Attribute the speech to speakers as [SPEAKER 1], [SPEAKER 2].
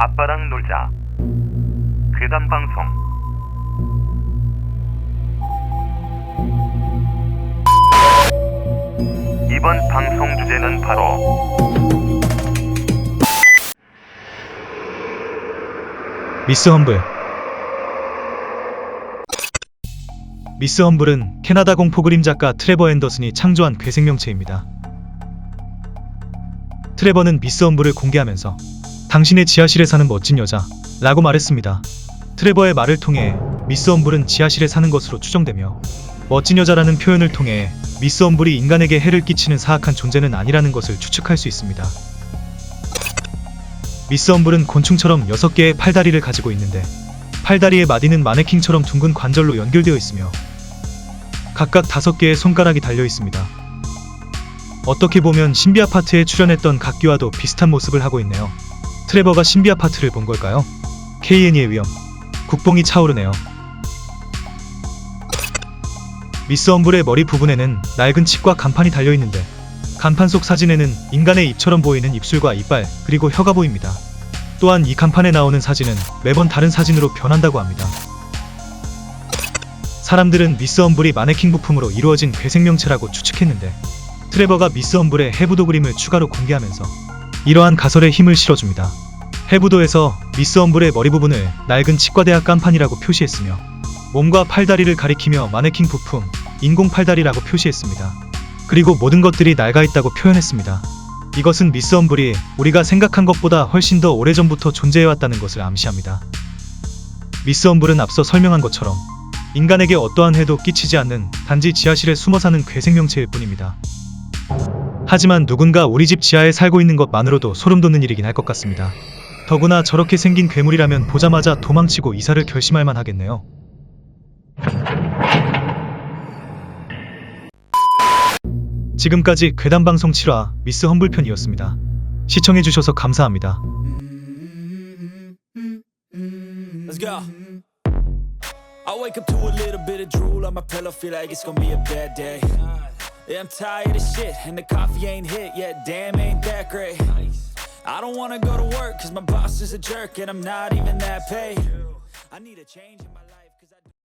[SPEAKER 1] 아빠랑 놀자. 괴담 방송. 이번 방송 주제는 바로
[SPEAKER 2] 미스 험블 미스 험블은 캐나다 공포 그림 작가 트레버 앤더슨이 창조한 괴생명체입니다. 트레버는 미스 험블을 공개하면서 당신의 지하실에 사는 멋진 여자 라고 말했습니다. 트레버의 말을 통해 미스 험블은 지하실에 사는 것으로 추정되며 멋진 여자라는 표현을 통해 미스 험블이 인간에게 해를 끼치는 사악한 존재는 아니라는 것을 추측할 수 있습니다. 미스 험블은 곤충처럼 6개의 팔다리를 가지고 있는데 팔다리의 마디는 마네킹처럼 둥근 관절로 연결되어 있으며 각각 5개의 손가락이 달려 있습니다. 어떻게 보면 신비 아파트에 출연했던 각기와도 비슷한 모습을 하고 있네요. 트레버가 신비 아파트를 본 걸까요? KNE의 위험. 국뽕이 차오르네요. 미스 험블의 머리 부분에는 낡은 칩과 간판이 달려 있는데 간판 속 사진에는 인간의 입처럼 보이는 입술과 이빨 그리고 혀가 보입니다. 또한 이 간판에 나오는 사진은 매번 다른 사진으로 변한다고 합니다. 사람들은 미스 험블이 마네킹 부품으로 이루어진 괴생명체라고 추측했는데 트레버가 미스 험블의 해부도 그림을 추가로 공개하면서 이러한 가설에 힘을 실어줍니다. 해부도에서 미스 험블의 머리 부분을 낡은 치과대학 깐판이라고 표시했으며 몸과 팔다리를 가리키며 마네킹 부품, 인공 팔다리라고 표시했습니다. 그리고 모든 것들이 낡아 있다고 표현했습니다. 이것은 미스 험블이 우리가 생각한 것보다 훨씬 더 오래전부터 존재해왔다는 것을 암시합니다. 미스 험블은 앞서 설명한 것처럼 인간에게 어떠한 해도 끼치지 않는 단지 지하실에 숨어 사는 괴생명체일 뿐입니다. 하지만 누군가 우리 집 지하에 살고 있는 것만으로도 소름 돋는 일이긴 할 것 같습니다. 더구나 저렇게 생긴 괴물이라면 보자마자 도망치고 이사를 결심할 만 하겠네요. 지금까지 괴담 방송 7화 미스 험블 편이었습니다. 시청해주셔서 감사합니다.
[SPEAKER 3] Let's go. I wake up to a little bit of drool on my pillow, feel like it's gonna be a bad day. I'm tired of shit, and the coffee ain't hit yet. Damn, ain't that great. I don't wanna go to work, cause my boss is a jerk, and I'm not even that paid. I need a change in my life.